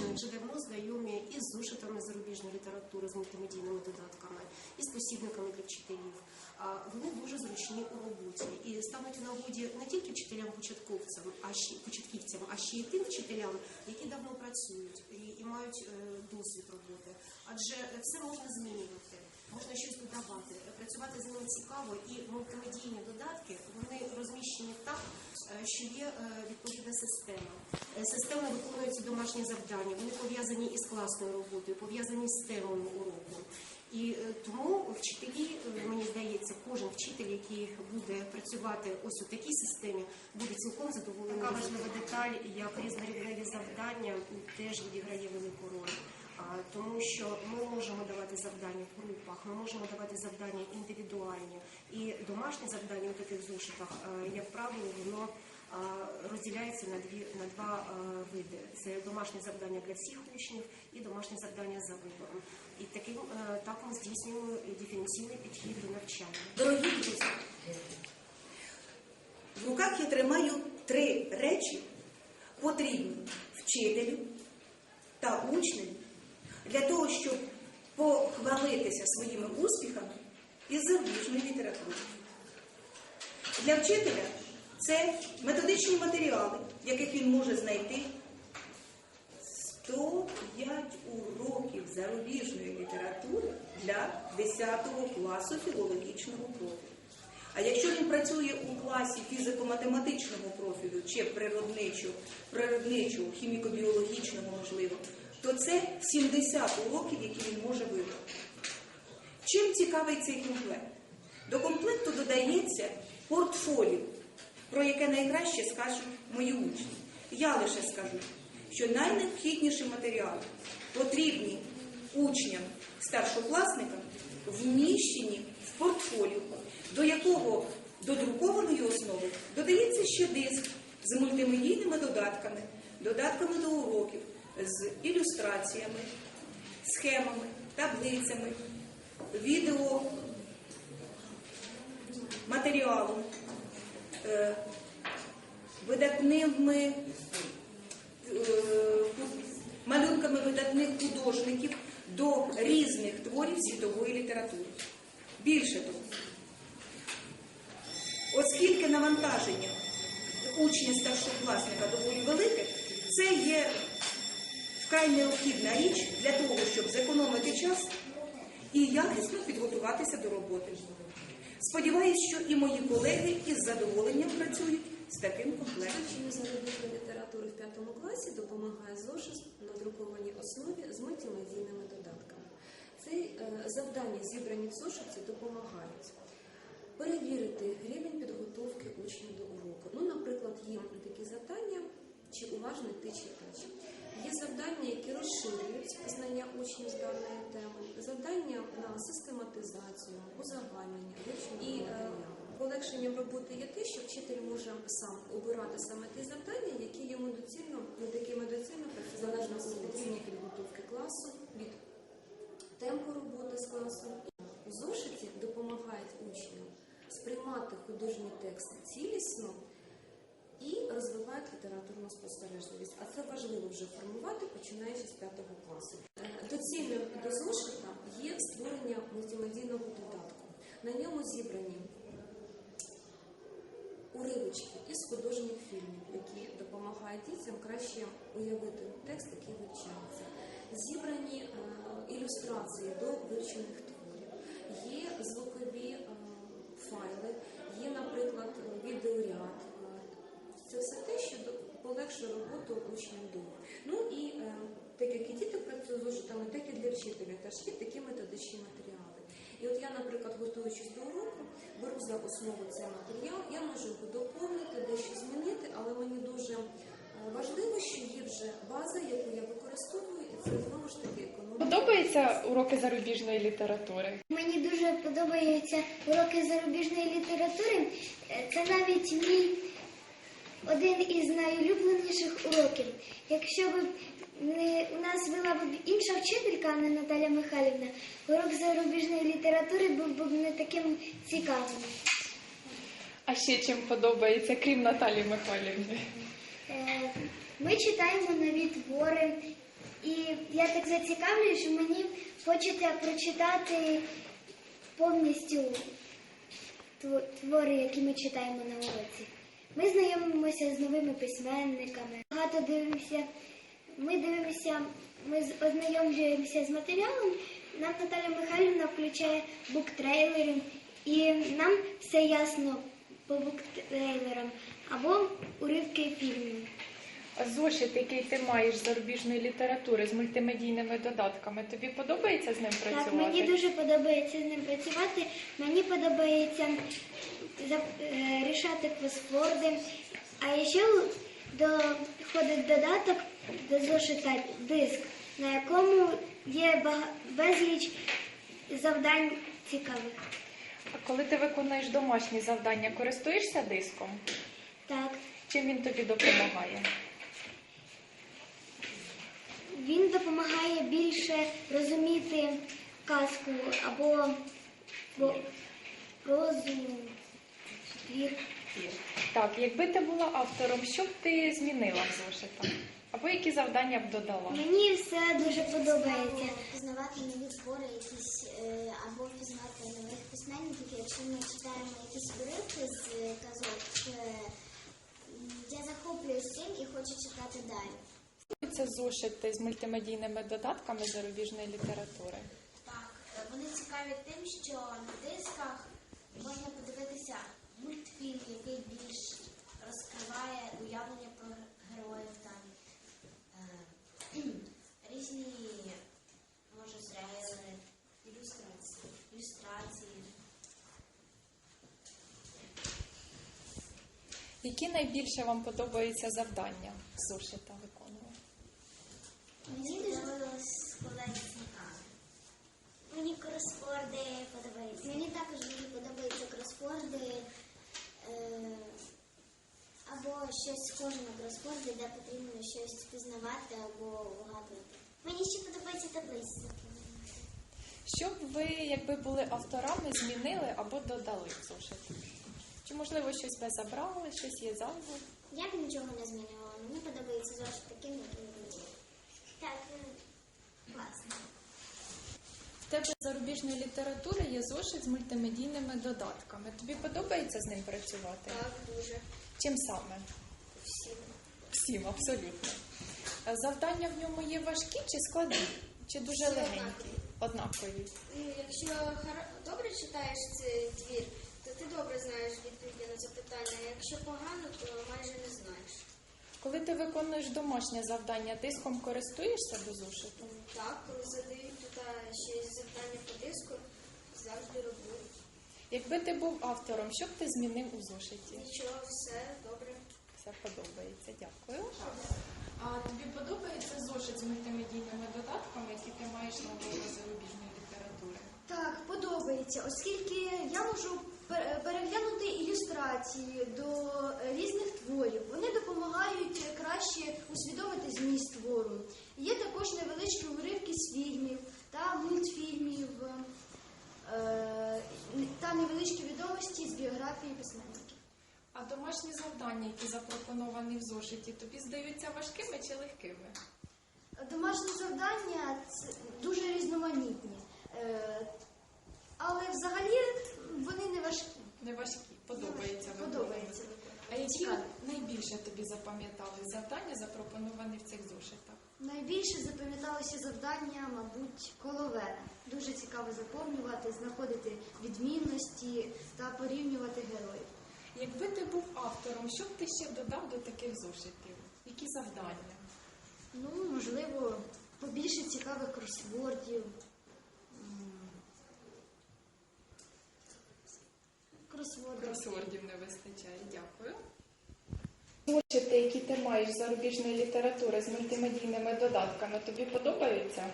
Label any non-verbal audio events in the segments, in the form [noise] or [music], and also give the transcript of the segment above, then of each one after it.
вже давно знайомі із зошитами зарубіжної літератури, з мультимедійними додатками, і з посібниками для вчителів. Вони дуже зручні у роботі і стануть у нагоді не тільки вчителям-початковцям, а ще початківцям, а ще й тим вчителям, які давно працюють і, і мають е, досвід роботи. Адже все можна змінювати, можна щось додавати. Працювати з ними цікаво, і мультимедійні додатки вони розміщені так, що є е, відповідна система. Е, Системно виконуються домашні завдання. Вони пов'язані із класною роботою, пов'язані з темою уроку. І е, тому вчителі, е, мені здається, кожен вчитель, який буде працювати ось у такій системі, буде цілком задоволений. Така важлива деталь, як різнорівневі завдання, теж відіграє велику роль. Тому що ми можемо давати завдання в групах, ми можемо давати завдання індивідуальні. І домашнє завдання у таких зошитах, е, як правило, воно розділяється на дві на два е, види: це домашнє завдання для всіх учнів і домашнє завдання за вибором. І таким е, так ми здійснюємо диференційний підхід до навчання. Дорогі друзі, в руках я тримаю три речі, потрібні вчителю та учневі для того, щоб похвалитися своїми успіхами із зарубіжної літератури. Для вчителя це методичні матеріали, яких він може знайти 105 уроків зарубіжної літератури для 10 класу філологічного профілю. А якщо він працює у класі фізико-математичного профілю чи природничого, природничого, хіміко-біологічного, можливо, то це 70 уроків, які він може вибрати. Чим цікавий цей комплект? До комплекту додається портфоліо, про яке найкраще скажуть мої учні. Я лише скажу, що найнеобхідніші матеріали потрібні учням, старшокласникам, вміщені в портфоліо, до якого до друкованої основи додається ще диск з мультимедійними додатками, додатками до уроків, з ілюстраціями, схемами, таблицями, відео матеріалом, е, видатними е, малюнками видатних художників до різних творів світової літератури. Більше того, оскільки навантаження учня старшокласника доволі велике, це є вкрай необхідна річ для того, щоб зекономити час і якісно підготуватися до роботи. Сподіваюсь, що і мої колеги із задоволенням працюють з таким комплектом. Вивченню зарубіжної літератури в п'ятому класі допомагає зошит на друкованій основі з мультимедійними додатками. Ці е, завдання, зібрані в зошиті, допомагають перевірити рівень підготовки учнів до уроку. Ну, наприклад, є такі завдання, чи уважний ти читач. Є завдання, які розширюють знання учнів з даної теми, завдання на систематизацію, узагальнення і е, полегшенням роботи є те, що вчитель може сам обирати саме ті завдання, які йому доцільно, над якими доцільно залежно від рівня підготовки класу, від темпу роботи з класом. У зошиті допомагають учням сприймати художній текст цілісно і розвивають літературну спостережливість. А це важливо вже формувати, починаючи з п'ятого класу. Доцільним до зошита є створення мультимедійного додатку. На ньому зібрані уривочки із художніх фільмів, які допомагають дітям краще уявити текст, який вивчається. Зібрані е, ілюстрації до вивчених творів, є звукові е, файли, є, наприклад, відеоряд. Це все те, що полегшує роботу учням вдома. Ну і е, так як і діти працюють з зошитами, так і для вчителя теж є такі методичні матеріали. І от я, наприклад, готуючись до уроку, беру за основу цей матеріал, я можу його доповнити, дещо змінити, але мені дуже е, важливо, що є вже база, яку я використовую, і це знову ж таки економія. Подобаються уроки зарубіжної літератури? Мені дуже подобаються уроки зарубіжної літератури. Е, Це навіть мій один із найулюбленіших уроків. Якщо б не, у нас вела б інша вчителька, а не Наталя Михайлівна, урок зарубіжної літератури був б не таким цікавим. А ще чим подобається, крім Наталії Михайлівни? Е, Ми читаємо нові твори, І я так зацікавлююсь, що мені хочеться прочитати повністю твори, які ми читаємо на уроці. Ми знайомимося з новими письменниками, багато дивимося. Ми дивимося, ми ознайомлюємося з матеріалом. Нам Наталя Михайлівна включає буктрейлери, і нам все ясно по буктрейлерам або уривки фільмів. Зошит, який ти маєш з зарубіжної літератури з мультимедійними додатками, тобі подобається з ним працювати? Так, мені дуже подобається з ним працювати. Мені подобається е, рішати кросворди. А ще доходить додаток до зошита диск, на якому є безліч завдань цікавих. А коли ти виконуєш домашні завдання, користуєшся диском? Так, Чим він тобі допомагає? Він допомагає більше розуміти казку або бо- прозу. Так, якби ти була автором, що б ти змінила в зошитах? Або які завдання б додала? Мені все дуже подобається. Пізнавати нові твори, якісь е, або пізнавати нових письменників, якщо ми читаємо якісь уривки з казок, е, я захоплююсь цим і хочу читати далі. Це зошити з мультимедійними додатками зарубіжної літератури. Так, е, вони цікаві тим, що на дисках можна подивитися мультфільм, який більш розкриває уявлення про героїв там. е, [clears throat] Різні, може, трейлери, ілюстрації. ілюстрації. Які найбільше вам подобаються завдання зошита виконувати? Мені подобалось складати снімками. Мені кросворди подобаються. Мені також дуже подобаються кросворди. Е, або щось схоже на кросворди, де потрібно щось пізнавати або вгадувати. Мені ще подобається заповнювати. Що б ви, якби були авторами, змінили або додали в зошит? Чи можливо щось би забрали, щось є зайве? Я б нічого не змінювала. Мені подобається зошит таким, яким він є. Так, класно. В тебе зарубіжної літератури є зошит з мультимедійними додатками. Тобі подобається з ним працювати? Так, дуже. Чим саме? Всім. Всім, абсолютно. Завдання в ньому є важкі чи складні? Чи дуже Всі легенькі? Однакові. Якщо добре читаєш цей твір, то ти добре знаєш відповіді на запитання. А якщо погано, то майже не знаєш. Коли ти виконуєш домашнє завдання, диском користуєшся до зошиту? Так, коли а, ще завдання по диску, завжди роблю. Якби ти був автором, що б ти змінив у зошиті? Нічого, все добре. Все подобається, дякую. А тобі подобається зошит з мультимедійними додатками, які ти маєш на уроку зарубіжної літератури? Так, подобається, оскільки я можу пер- переглянути ілюстрації до е, різних творів. Вони допомагають краще усвідомити зміст твору. Є також невеличкі уривки з фільмів та мультфільмів е, та невеличкі з біографії письменників. А домашні завдання, які запропоновані в зошиті, тобі здаються важкими чи легкими? Домашні завдання дуже різноманітні, Е, але взагалі вони не важкі. Не важкі, подобається Подобається. А які найбільше тобі запам'ятали завдання, запропоновані в цих зошитах? Найбільше запам'яталося завдання, мабуть, коловера. Дуже цікаво заповнювати, знаходити відмінності та порівнювати героїв. Якби ти був автором, що б ти ще додав до таких зошитів? Які завдання? Ну, можливо, побільше цікавих кросвордів. Кросвордів. Кросвордів не вистачає, дякую. Зошити, які ти маєш з зарубіжної літератури з мультимедійними додатками, тобі подобаються?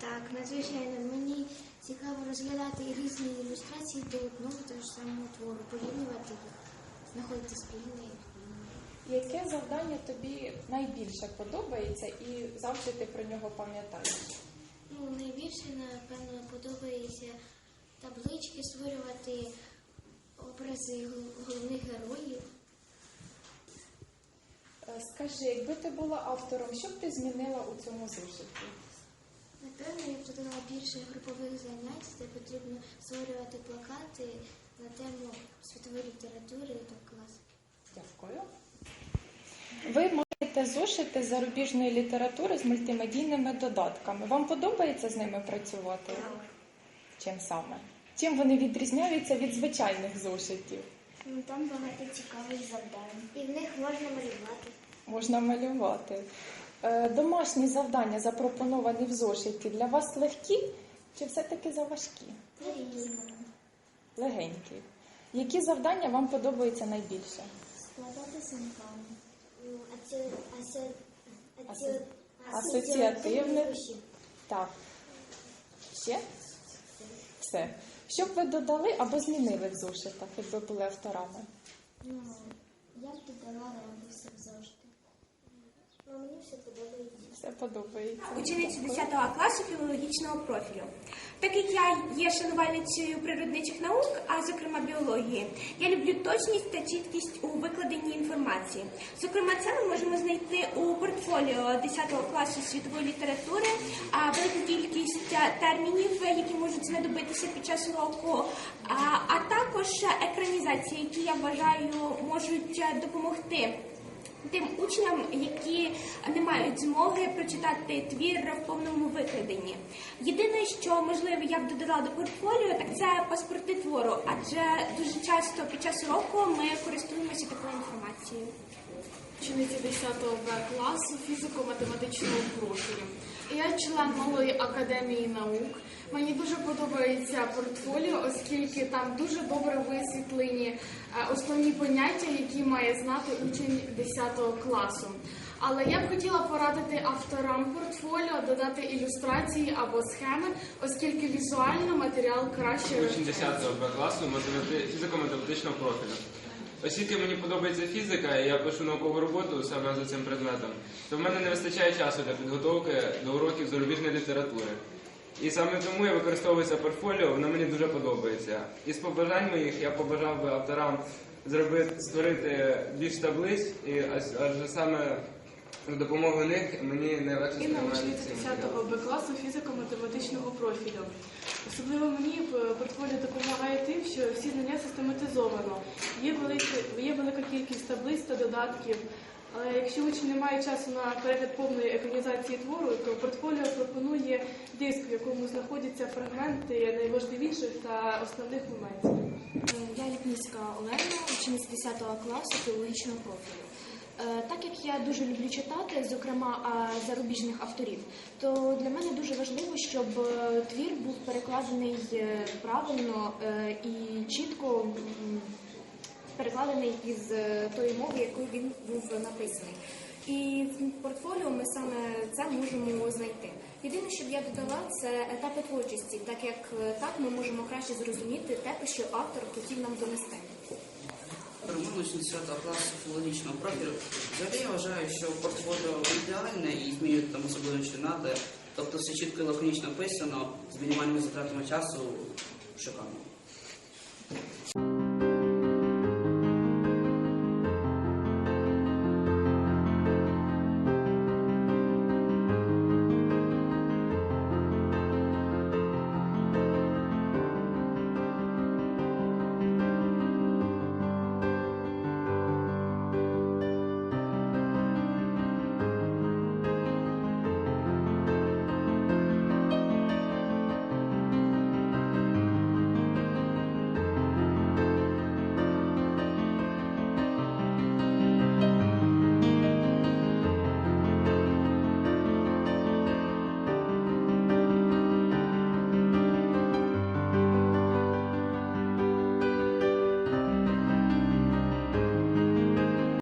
Так, надзвичайно. Мені цікаво розглядати різні ілюстрації до одного того ж самого твору, порівнювати їх, знаходити спільний. Яке завдання тобі найбільше подобається і завжди ти про нього пам'ятаєш? Ну, найбільше, напевно, подобається таблички створювати образи головних героїв. Скажи, якби ти була автором, що б ти змінила у цьому зошиті? Напевно, я б додала більше групових занять, де потрібно створювати плакати на тему світової літератури та класики. Дякую. Ви маєте зошити зарубіжної літератури з мультимедійними додатками. Вам подобається з ними працювати? Так. Чим саме? Чим вони відрізняються від звичайних зошитів? Ну, Там багато цікавих завдань. І в них можна малювати. Можна малювати. Е, Домашні завдання, запропоновані в зошиті, для вас легкі чи все-таки заважкі? Легенькі. Які завдання вам подобаються найбільше? Складати. Аці... Асоціативне. Так. Ще? Все. Що б ви додали або змінили в зошитах, якби були авторами? Ну, я б додала ребуси завжди. Ну, мені все подобається. Все подобається. ученицю 10 класу філологічного профілю. Так як я є шанувальницею природничих наук, а зокрема біології, я люблю точність та чіткість у викладенні інформації. Зокрема, це ми можемо знайти у портфоліо 10 класу світової літератури, а велику кількість термінів, які можуть знадобитися під час уроку, а, а також екранізації, які я вважаю можуть допомогти тим учням, які не мають змоги прочитати твір в повному викладенні. Єдине, що можливо я б додала до портфоліо, так це паспорти твору, адже дуже часто під час уроку ми користуємося такою інформацією. Учениця 10 Б класу фізико-математичного профілю. Я член малої академії наук. Мені дуже подобається портфоліо, оскільки там дуже добре висвітлені е, основні поняття, які має знати учень 10 класу. Але я б хотіла порадити авторам портфоліо додати ілюстрації або схеми, оскільки візуально матеріал краще Учень 10 Б класу математи- фізико-математичного профілю. Оскільки мені подобається фізика, і я пишу наукову роботу саме за цим предметом, то в мене не вистачає часу для підготовки до уроків зарубіжної літератури. І саме тому я використовую це портфоліо, воно мені дуже подобається. І з побажань моїх я побажав би авторам зробити створити більш таблиць, і аж- аж саме за допомогою них мені найлегше Інна сприймається учениця 10 матеріал. Б класу фізико-математичного профілю. Особливо мені в портфоліо допомагає тим, що всі знання систематизовано. Є велика, є велика кількість таблиць та додатків. Але якщо учень не має часу на перегляд повної екранізації твору, то портфоліо пропонує диск, в якому знаходяться фрагменти найважливіших та основних моментів. Я Ліпніцька Олена, учениця 10 класу філологічного профілю. Е, Так як я дуже люблю читати, зокрема зарубіжних авторів, то для мене дуже важливо, щоб е, твір був перекладений е, правильно і чітко перекладений із тої мови, якою він був написаний. І в портфоліо ми саме це можемо знайти. Єдине, що б я додала, це етапи творчості, так як так ми можемо краще зрозуміти те, що автор хотів нам донести примирочні свята класу філологічного профілю. Взагалі я вважаю, що портфоліо ідеальне і змінює там особливо чинати. Тобто все чітко і лаконічно писано, з мінімальними затратами часу шикарно.